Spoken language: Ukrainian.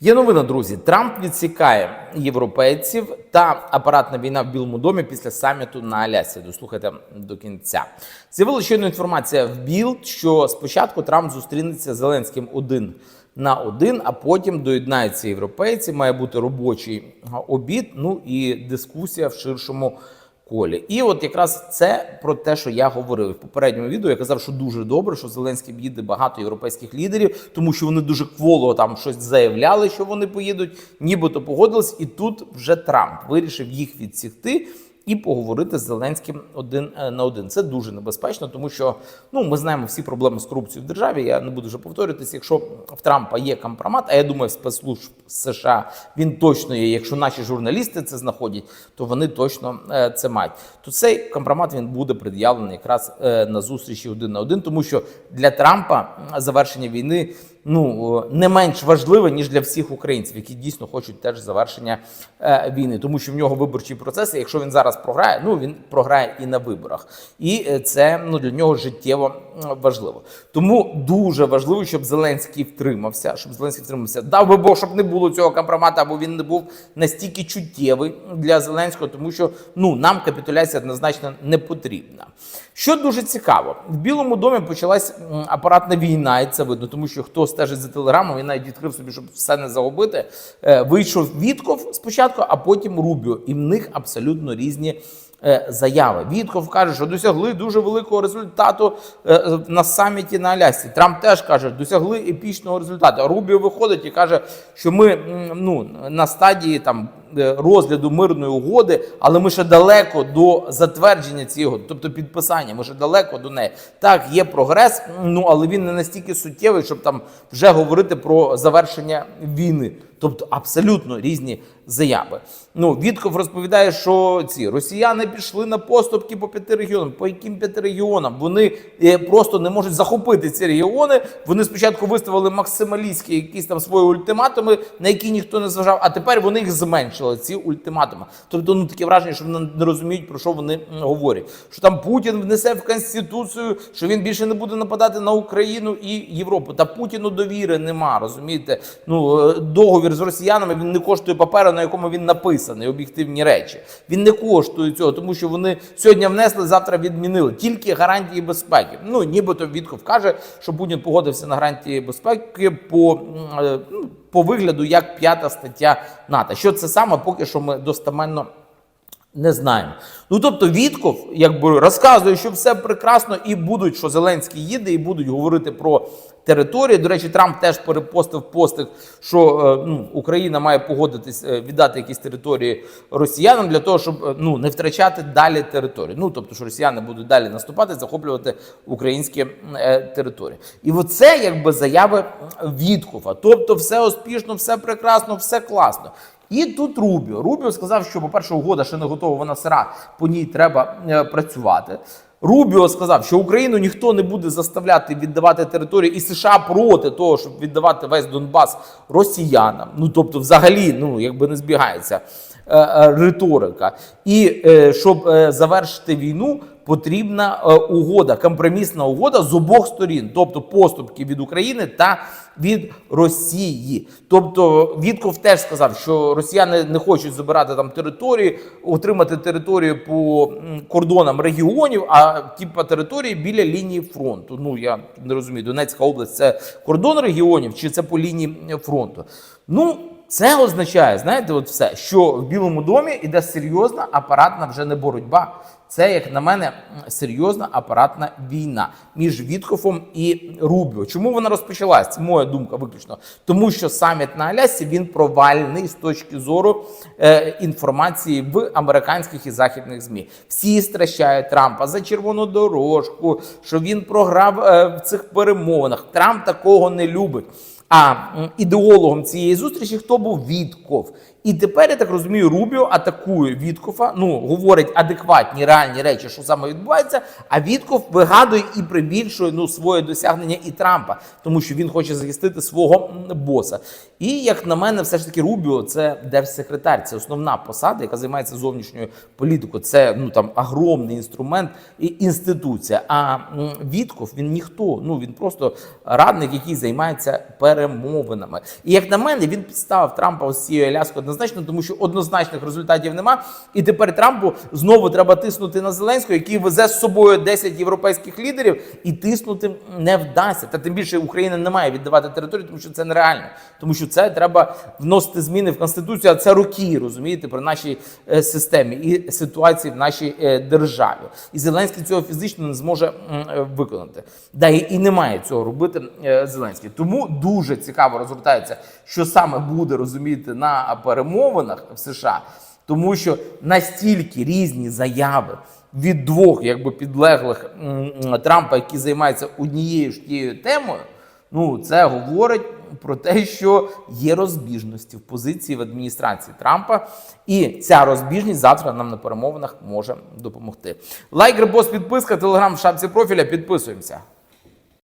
Є новина, друзі. Трамп відсікає європейців та апаратна війна в Білому домі після саміту на Алясі. Дослухайте до кінця. З'явилася щойно інформація в Білд, що спочатку Трамп зустрінеться з Зеленським один на один, а потім доєднаються європейці. Має бути робочий обід. Ну і дискусія в ширшому колі. І от якраз це про те, що я говорив в попередньому відео. Я казав, що дуже добре, що Зеленський їде багато європейських лідерів, тому що вони дуже кволо там щось заявляли, що вони поїдуть, нібито погодились. І тут вже Трамп вирішив їх відсікти. І поговорити з Зеленським один е, на один. Це дуже небезпечно, тому що ну ми знаємо всі проблеми з корупцією в державі. Я не буду вже повторюватися. Якщо в Трампа є компромат, а я думаю, спецслужб США він точно є. Якщо наші журналісти це знаходять, то вони точно е, це мають. То цей компромат він буде пред'явлений якраз е, на зустрічі один на один, тому що для Трампа завершення війни ну е, не менш важливе ніж для всіх українців, які дійсно хочуть теж завершення е, війни, тому що в нього виборчий процес. і Якщо він зараз програє, ну він програє і на виборах, і е, це ну для нього життєво важливо. Тому дуже важливо, щоб Зеленський втримався, щоб Зеленський втримався. Дав би Бог, щоб не було цього компромату, або він не був настільки чуттєвий для Зеленського, тому що ну нам капітуляція однозначно не потрібна. Що дуже цікаво, в Білому домі почалась апаратна війна, і це видно, тому що хто стежить за телеграмом, він навіть відкрив собі, щоб все не загубити. Е, Вийшов Вітков спочатку, а потім Рубіо. І в них абсолютно різні. е, Заяви Вітков каже, що досягли дуже великого результату е, на саміті на Алясці. Трамп теж каже, досягли епічного результату. А Рубіо виходить і каже, що ми ну на стадії там розгляду мирної угоди, але ми ще далеко до затвердження угоди, тобто підписання. Ми ще далеко до неї. Так, є прогрес, ну але він не настільки суттєвий, щоб там вже говорити про завершення війни. Тобто абсолютно різні заяви. Ну, Вітков розповідає, що ці росіяни пішли на поступки по п'яти регіонам. По яким п'яти регіонам? Вони е, просто не можуть захопити ці регіони. Вони спочатку виставили максималістські якісь там свої ультиматуми, на які ніхто не зважав, а тепер вони їх зменшили, ці ультиматуми. Тобто, ну таке враження, що вони не розуміють, про що вони говорять. Що там Путін внесе в Конституцію, що він більше не буде нападати на Україну і Європу. Та Путіну довіри нема, розумієте? Ну, е, договір з росіянами він не коштує паперу, на якому він написаний, об'єктивні речі. Він не коштує цього, тому що вони сьогодні внесли, завтра відмінили. Тільки гарантії безпеки. Ну, нібито Вітков каже, що Путін погодився на гарантії безпеки по, е, ну, по вигляду як п'ята стаття НАТО. Що це саме, поки що ми достеменно не знаємо. Ну тобто Вітков якби розказує, що все прекрасно, і будуть, що Зеленський їде, і будуть говорити про території. До речі, Трамп теж перепостив постиг, що е, ну, Україна має погодитись е, віддати якісь території росіянам для того, щоб е, ну не втрачати далі території. Ну тобто, що росіяни будуть далі наступати, захоплювати українські е, території. І оце якби заяви Віткова. Тобто, все успішно, все прекрасно, все класно. І тут Рубіо. Рубіо сказав, що, по-перше, угода ще не готова, вона сира, по ній треба е, працювати. Рубіо сказав, що Україну ніхто не буде заставляти віддавати території, і США проти того, щоб віддавати весь Донбас росіянам. Ну тобто, взагалі, ну якби не збігається е, е, риторика. І е, щоб е, завершити війну, потрібна е, угода, компромісна угода з обох сторін, тобто поступки від України та від Росії. Тобто Вітков теж сказав, що росіяни не хочуть забирати там території, отримати територію по кордонам регіонів, а типа території біля лінії фронту. Ну я не розумію, Донецька область це кордон регіонів чи це по лінії фронту. Ну. Це означає, знаєте, от все, що в Білому домі іде серйозна апаратна вже не боротьба. Це, як на мене, серйозна апаратна війна між Віткофом і Рубіо. Чому вона розпочалась? Це моя думка виключно. Тому що саміт на Алясі він провальний з точки зору е, інформації в американських і західних змі. Всі стращають Трампа за червону дорожку, що він програв е, в цих перемовинах. Трамп такого не любить. А ідеологом цієї зустрічі хто був Вітков. І тепер я так розумію, Рубіо атакує Віткофа. Ну говорить адекватні реальні речі, що саме відбувається. А Вітков вигадує і прибільшує ну своє досягнення і Трампа, тому що він хоче захистити свого боса. І як на мене, все ж таки Рубіо це держсекретар, це основна посада, яка займається зовнішньою політикою. Це ну там огромний інструмент і інституція. А Вітков він ніхто. Ну він просто радник, який займається перемовинами. І як на мене, він підставив Трампа ось цією Аляскою однозначно, тому що однозначних результатів нема. І тепер Трампу знову треба тиснути на Зеленського, який везе з собою 10 європейських лідерів, і тиснути не вдасться. Та тим більше Україна не має віддавати територію, тому що це нереально. Тому що це треба вносити зміни в конституцію. А це роки, розумієте, при нашій е, системі і ситуації в нашій е, державі. І Зеленський цього фізично не зможе е, виконати. Да, і, і не має цього робити Зеленський. Тому дуже цікаво розгортається, що саме буде розумієте на перемовинах в США, тому що настільки різні заяви. Від двох якби підлеглих Трампа, які займаються однією ж тією темою, ну це говорить про те, що є розбіжності в позиції в адміністрації Трампа, і ця розбіжність завтра нам на перемовинах може допомогти. Лайк, репост, підписка, телеграм в шапці профіля. Підписуємося.